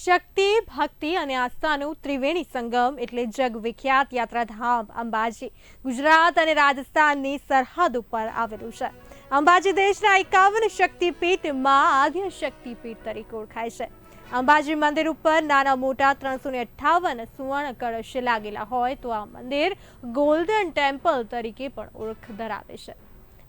શક્તિ, ભક્તિ અને આસ્થાનું ત્રિવેણી સંગમ એટલે જગ વિખ્યાત યાત્રાધામ અંબાજી, ગુજરાત અને રાજસ્થાનની સરહદ ઉપર આવેલું છે. અંબાજી દેશના એકાવન શક્તિપીઠમાં આદ્ય શક્તિપીઠ તરીકે ઓળખાય છે. અંબાજી મંદિર ઉપર નાના મોટા ત્રણસો ને અઠ્ઠાવન સુવર્ણ કળશ લાગેલા હોય તો આ મંદિર ગોલ્ડન ટેમ્પલ તરીકે પણ ઓળખ ધરાવે છે.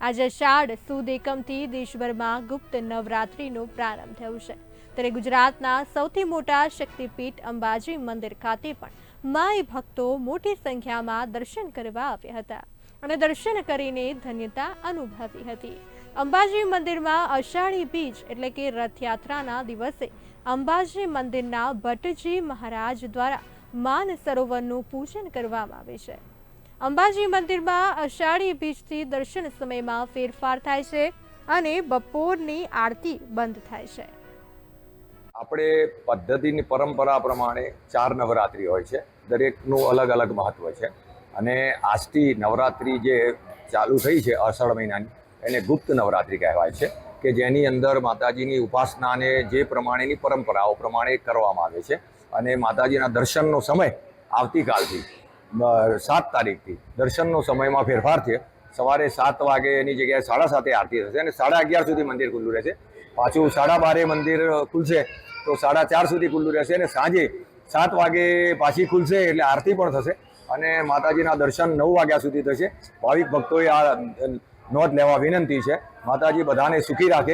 આજે અષાઢ સુદ એકમથી દેશભરમાં ગુપ્ત નવરાત્રિનો પ્રારંભ થયો છે. ત્યારે ગુજરાતના સૌથી મોટા શક્તિપીઠ અંબાજી મંદિર ખાતે પણ માય ભક્તો મોટી સંખ્યામાં દર્શન કરવા આવ્યા હતા અને દર્શન કરીને ધન્યતા અનુભવી હતી. અંબાજી મંદિરમાં અષાઢી બીજ એટલે કે રથયાત્રાના દિવસે અંબાજી મંદિરના ભટ્ટજી મહારાજ દ્વારા માન સરોવરનું પૂજન કરવામાં આવે છે. અંબાજી મંદિરમાં અષાઢી બીજથી દર્શન સમયમાં ફેરફાર થાય છે અને બપોરની આરતી બંધ થાય છે. આપણે પદ્ધતિની પરંપરા પ્રમાણે ચાર નવરાત્રિ હોય છે. દરેકનું અલગ અલગ મહત્વ છે. અને આજથી નવરાત્રિ જે ચાલુ થઈ છે અષાઢ મહિનાની, એને ગુપ્ત નવરાત્રિ કહેવાય છે કે જેની અંદર માતાજીની ઉપાસનાને જે પ્રમાણેની પરંપરાઓ પ્રમાણે કરવામાં આવે છે. અને માતાજીના દર્શનનો સમય આવતીકાલથી સાત તારીખથી. દર્શનનો સમયમાં ફેરફાર છે સવારે સાત વાગે એની જગ્યાએ સાડા સાતે આરતી થશે અને સાડા અગિયાર સુધી મંદિર ખુલ્લું રહેશે. પાછું સાડા બારે મંદિર ખુલશે તો સાડા ચાર સુધી ખુલ્લું રહેશે અને સાંજે સાત વાગે પાછી ખુલશે એટલે આરતી પણ થશે અને માતાજીના દર્શન નવ વાગ્યા સુધી થશે. ભાવિક ભક્તોએ આ નોંધ લેવા વિનંતી છે. માતાજી બધાને સુખી રાખે.